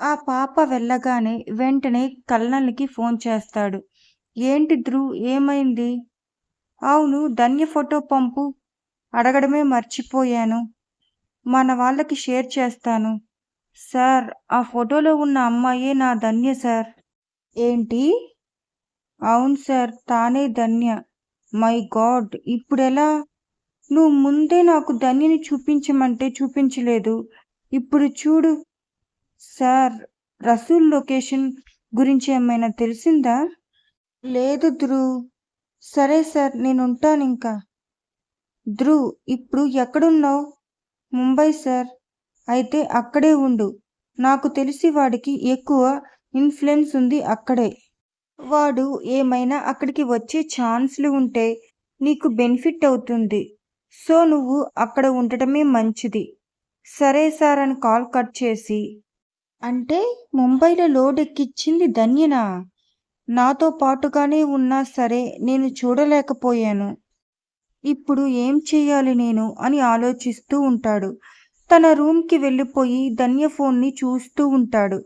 ఆ పాప వెళ్ళగానే వెంటనే కల్నల్కి ఫోన్ చేస్తాడు. ఏంటి ధ్రువ్ ఏమైంది? అవును ధన్య ఫోటో పంపు. అడగడమే మర్చిపోయాను. మన వాళ్ళకి షేర్ చేస్తాను. సార్ ఆ ఫోటోలో ఉన్న అమ్మాయే నా ధన్య సార్. ఏంటి? అవును సార్ తానే ధన్య. మై గాడ్ ఇప్పుడెలా? నువ్వు ముందే నాకు ధన్యని చూపించమంటే చూపించలేదు. ఇప్పుడు చూడు. సార్ రసూల్ లొకేషన్ గురించి ఏమైనా తెలిసిందా? లేదు ధ్రువ్ సరే సార్ నేను ఉంటాను ఇంకా. ధ్రువ్ ఇప్పుడు ఎక్కడున్నావు? ముంబై సార్. అయితే అక్కడే ఉండు. నాకు తెలిసి వాడికి ఎక్కువ ఇన్ఫ్లుయెన్స్ ఉంది అక్కడే. వాడు ఏమైనా అక్కడికి వచ్చే ఛాన్స్లు ఉంటే నీకు బెనిఫిట్ అవుతుంది. సో నువ్వు అక్కడ ఉండటమే మంచిది. సరే సార్ అని కాల్ కట్ చేసి అంటే ముంబైలో లోడ్ ఎక్కిచ్చింది ధన్యనా. నాతో పాటుగానే ఉన్నా సరే నేను చూడలేకపోయాను. ఇప్పుడు ఏం చేయాలి నేను అని ఆలోచిస్తూ ఉంటాడు. తన రూమ్కి వెళ్ళిపోయి ధన్య ఫోన్ని చూస్తూ ఉంటాడు.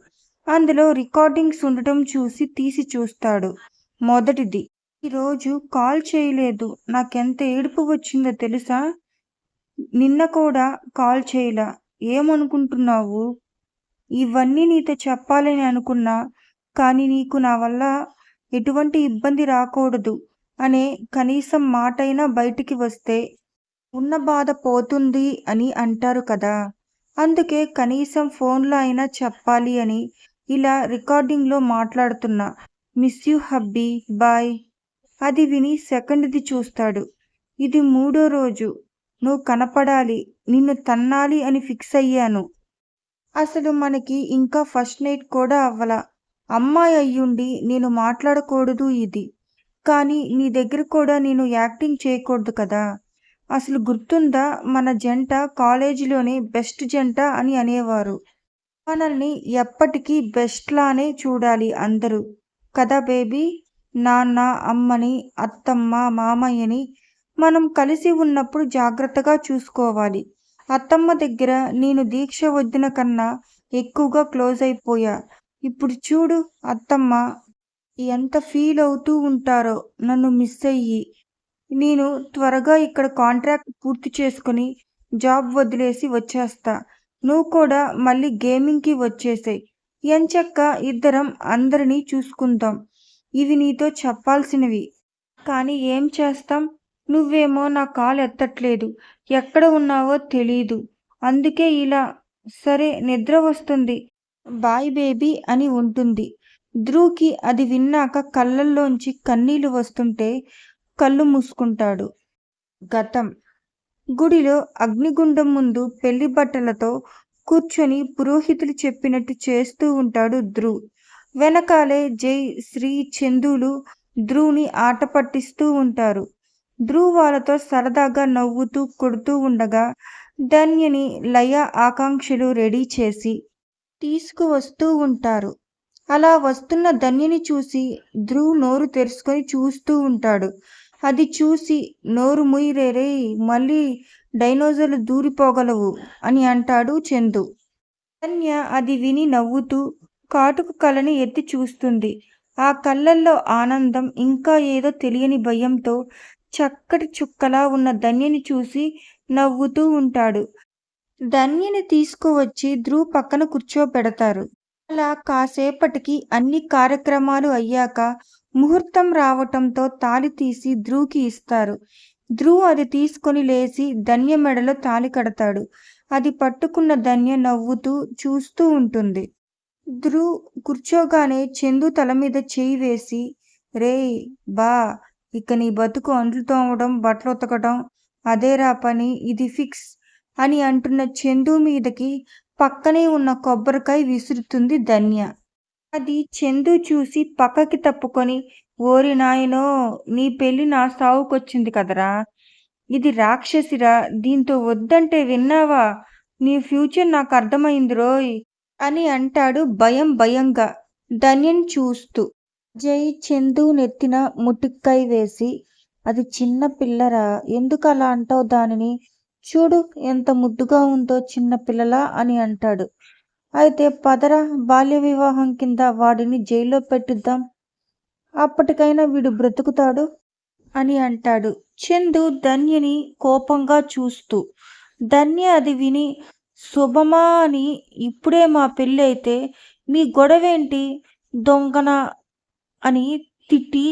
అందులో రికార్డింగ్స్ ఉండటం చూసి తీసి చూస్తాడు. మొదటిది ఈరోజు కాల్ చేయలేదు. నాకెంత ఏడుపు వచ్చిందో తెలుసా? నిన్న కూడా కాల్ చేయలా. ఏమనుకుంటున్నావు? ఇవన్నీ నీతో చెప్పాలని అనుకున్నా కానీ నీకు నా వల్ల ఎటువంటి ఇబ్బంది రాకూడదు అనే కనీసం మాటైనా బయటికి వస్తే ఉన్న బాధ పోతుంది అని అంటారు కదా. అందుకే కనీసం ఫోన్లో అయినా చెప్పాలి అని ఇలా రికార్డింగ్లో మాట్లాడుతున్నా. Miss you hubby bye. అది విని సెకండ్ది చూస్తాడు. ఇది మూడో రోజు. నువ్వు కనపడాలి నిన్ను తన్నాలి అని ఫిక్స్ అయ్యాను. అసలు మనకి ఇంకా ఫస్ట్ నైట్ కూడా అవ్వలా. అమ్మాయి అయ్యుండి నేను మాట్లాడకూడదు ఇది. కానీ నీ దగ్గర కూడా నేను యాక్టింగ్ చేయకూడదు కదా. అసలు గుర్తుందా? మన జంట కాలేజీలోనే బెస్ట్ జంట అని అనేవారు. మనల్ని ఎప్పటికీ బెస్ట్లానే చూడాలి అందరూ. కదా బేబీ? నాన్న అమ్మని అత్తమ్మ మామయ్యని మనం కలిసి ఉన్నప్పుడు జాగ్రత్తగా చూసుకోవాలి. అత్తమ్మ దగ్గర నేను దీక్ష వద్దిన కన్నా ఎక్కువగా క్లోజ్ అయిపోయా. ఇప్పుడు చూడు అత్తమ్మ ఎంత ఫీల్ అవుతూ ఉంటారో నన్ను మిస్ అయ్యి. నేను త్వరగా ఇక్కడ కాంట్రాక్ట్ పూర్తి చేసుకుని జాబ్ వదిలేసి వచ్చేస్తా. నువ్వు కూడా మళ్ళీ గేమింగ్కి వచ్చేసాయి. ఎంచక్క ఇద్దరం అందరినీ చూసుకుందాం. ఇవి నీతో చెప్పాల్సినవి. కానీ ఏం చేస్తాం? నువ్వేమో నా కాలు ఎత్తట్లేదు. ఎక్కడ ఉన్నావో తెలీదు. అందుకే ఇలా సరే నిద్ర వస్తుంది. బాయ్ బేబీ అని ఉంటుంది. ధ్రువ్కి అది విన్నాక కళ్ళల్లోంచి కన్నీళ్ళు వస్తుంటే కళ్ళు మూసుకుంటాడు. గతం. గుడిలో అగ్నిగుండం ముందు పెళ్ళి బట్టలతో కూర్చొని పురోహితులు చెప్పినట్టు చేస్తూ ఉంటాడు ధ్రువ్ వెనకాలే జై శ్రీ చందులు ధ్రువుని ఆట పట్టిస్తూ ఉంటారు. ధ్రువాలతో సరదాగా నవ్వుతూ కొడుతూ ఉండగా ధన్యని లయ ఆకాంక్షలు రెడీ చేసి తీసుకువస్తూ ఉంటారు. అలా వస్తున్న ధన్యని చూసి ధ్రువ్ నోరు తెరుచుకొని చూస్తూ ఉంటాడు. అది చూసి నోరు ముయిరేరే మళ్ళీ డైనోజర్లు దూరిపోగలవు అని అంటాడు చందు. ధన్య అది విని నవ్వుతూ కాటుకు కళ్ళని ఎత్తి చూస్తుంది. ఆ కళ్ళల్లో ఆనందం ఇంకా ఏదో తెలియని భయంతో చక్కటి చుక్కలా ఉన్న ధన్యని చూసి నవ్వుతూ ఉంటాడు. ధన్యని తీసుకువచ్చి ధ్రువ్ పక్కన కూర్చోబెడతారు. అలా కాసేపటికి అన్ని కార్యక్రమాలు అయ్యాక ముహూర్తం రావటంతో తాలి తీసి ధ్రువ్కి ఇస్తారు. ధ్రువ్ అది తీసుకొని లేచి ధన్య మెడలో తాలి కడతాడు. అది పట్టుకున్న ధన్య నవ్వుతూ చూస్తూ ఉంటుంది. ధ్రువ్ కూర్చోగానే చందు తల మీద చేయి వేసి రే బా ఇక నీ బతుకు అంట్లు తోమడం బట్టలు ఉతకడం అదేరా పని ఇది ఫిక్స్ అని అంటున్న చందు మీదకి పక్కనే ఉన్న కొబ్బరికాయ విసురుతుంది ధన్య. అది చందు చూసి పక్కకి తప్పుకొని ఓరి నాయనో నీ పెళ్ళి నా సావుకొచ్చింది కదరా. ఇది రాక్షసిరా దీంతో వద్దంటే విన్నావా? నీ ఫ్యూచర్ నాకు అర్థమైంది రోయ్ అని అంటాడు భయం భయంగా ధన్యని చూస్తూ. జై చందు నెత్తిన ముటిక్కై వేసి అది చిన్న పిల్లరా ఎందుకు అలా అంటావు దానిని? చూడు ఎంత ముద్దుగా ఉందో చిన్న పిల్లలా అని అంటాడు. అయితే పదర బాల్య వివాహం కింద వాడిని జైల్లో పెట్టుద్దాం. అప్పటికైనా వీడు బ్రతుకుతాడు అని అంటాడు. చందు ధన్యని కోపంగా చూస్తూ ధన్య అది విని శుభమా అని ఇప్పుడే మా పెళ్ళి అయితే మీ గొడవేంటి? దొంగన? అని తిట్టి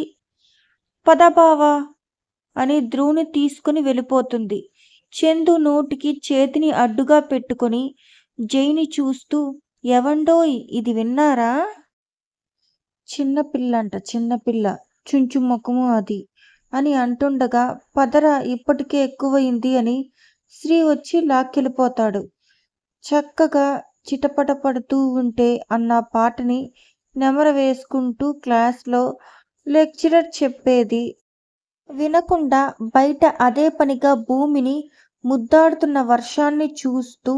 పదబావా అని ధ్రువుని తీసుకుని వెళ్ళిపోతుంది. చందు నోటికి చేతిని అడ్డుగా పెట్టుకొని జైని చూస్తూ ఎవండో ఇది విన్నారా? చిన్నపిల్ల అంట చిన్నపిల్ల చుంచు ముఖము అది అని అంటుండగా పదర ఇప్పటికే ఎక్కువైంది అని శ్రీ వచ్చి లాక్కెళ్ళిపోతాడు. చక్కగా చిటపట పడుతూ ఉంటే అన్న పాటని నెమర వేసుకుంటూ క్లాస్లో లెక్చరర్ చెప్పేది. వినకుండా బయట అదే పనిగా భూమిని ముద్దాడుతున్న వర్షాన్ని చూస్తూ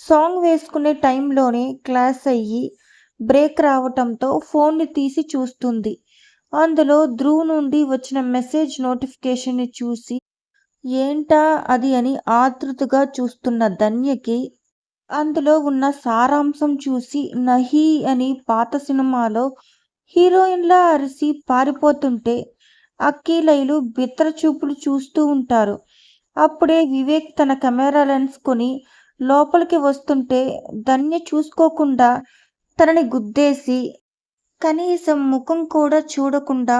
సాంగ్ వేసుకునే టైంలోనే క్లాస్ అయ్యి బ్రేక్ రావటంతో ఫోన్ని తీసి చూస్తుంది. అందులో ధ్రువ్ నుండి వచ్చిన మెసేజ్ నోటిఫికేషన్ని చూసి ఏంటా అది అని ఆతృతగా చూస్తున్న ధన్యకి అందులో ఉన్న సారాంశం చూసి నహి అని పాత సినిమాలో హీరోయిన్లా అరిసి పారిపోతుంటే అక్కీలైలు బిత్తర చూపులు చూస్తూ ఉంటారు. అప్పుడే వివేక్ తన కెమెరా లెన్స్ కొని లోపలికి వస్తుంటే ధన్య చూసుకోకుండా తనని గుద్దేసి కనీసం ముఖం కూడా చూడకుండా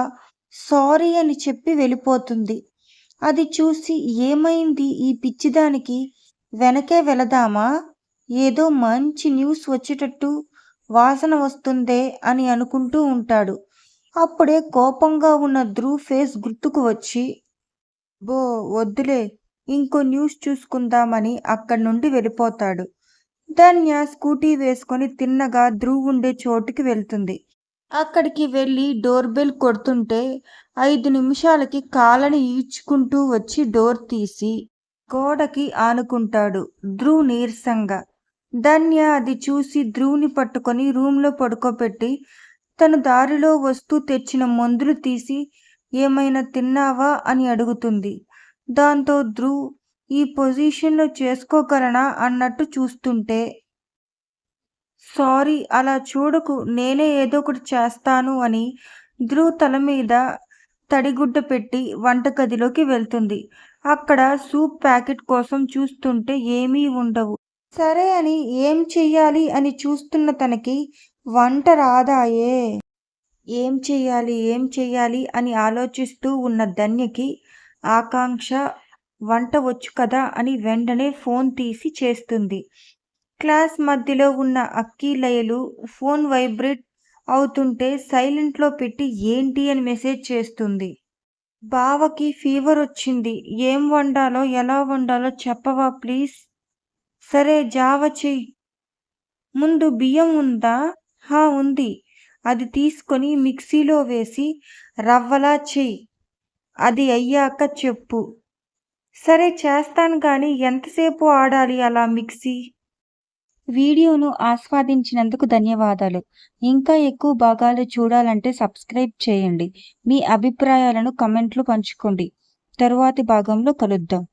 సారీ అని చెప్పి వెళ్ళిపోతుంది. అది చూసి ఏమైంది ఈ పిచ్చిదానికి? వెనకే వెళదామా? ఏదో మంచి న్యూస్ వచ్చేటట్టు వాసన వస్తుందే అని అనుకుంటూ ఉంటాడు. అప్పుడే కోపంగా ఉన్న ధ్రువ్ ఫేస్ గుర్తుకు వచ్చి బో వద్దులే ఇంకో న్యూస్ చూసుకుందామని అక్కడి నుండి వెళ్ళిపోతాడు. ధన్య స్కూటీ వేసుకొని తిన్నగా ధ్రువ్ ఉండే చోటుకి వెళ్తుంది. అక్కడికి వెళ్ళి డోర్ బెల్ కొడుతుంటే ఐదు నిమిషాలకి కాలని ఈడ్చుకుంటూ వచ్చి డోర్ తీసి గోడకి ఆనుకుంటాడు ధ్రువ్ నీరసంగా. ధన్య అది చూసి ధ్రువుని పట్టుకొని రూమ్లో పడుకోబెట్టి తను దారిలో వస్తూ తెచ్చిన మందులు తీసి ఏమైనా తిన్నావా అని అడుగుతుంది. దాంతో ధ్రువ్ ఈ పొజిషన్లో చేసుకోగలనా అన్నట్టు చూస్తుంటే సారీ అలా చూడకు నేనే ఏదో ఒకటి చేస్తాను అని ధ్రువ్ తల మీద తడిగుడ్డ పెట్టి వంటగదిలోకి వెళ్తుంది. అక్కడ సూప్ ప్యాకెట్ కోసం చూస్తుంటే ఏమీ ఉండవు. సరే అని ఏం చెయ్యాలి అని చూస్తున్న తనకి వంట రాదాయే. ఏం చెయ్యాలి ఏం చెయ్యాలి అని ఆలోచిస్తూ ఉన్న ధన్యకి ఆకాంక్ష వంట వచ్చు కదా అని వెంటనే ఫోన్ తీసి చేస్తుంది. క్లాస్ మధ్యలో ఉన్న అక్కీలయలు ఫోన్ వైబ్రేట్ అవుతుంటే సైలెంట్లో పెట్టి ఏంటి అని మెసేజ్ చేస్తుంది. బావకి ఫీవర్ వచ్చింది ఏం వండాలో ఎలా వండాలో చెప్పవా ప్లీజ్? సరే జావ చెయ్యి. ముందు బియ్యం ఉందా? హా ఉంది. అది తీసుకొని మిక్సీలో వేసి రవ్వలా చెయ్యి. అది అయ్యాక చెప్పు. సరే చేస్తాను కానీ ఎంతసేపు ఆడాలి అలా మిక్సీ? వీడియోను ఆస్వాదించినందుకు ధన్యవాదాలు. ఇంకా ఎక్కువ భాగాలు చూడాలంటే సబ్స్క్రైబ్ చేయండి. మీ అభిప్రాయాలను కమెంట్లు పంచుకోండి. తరువాతి భాగంలో కలుద్దాం.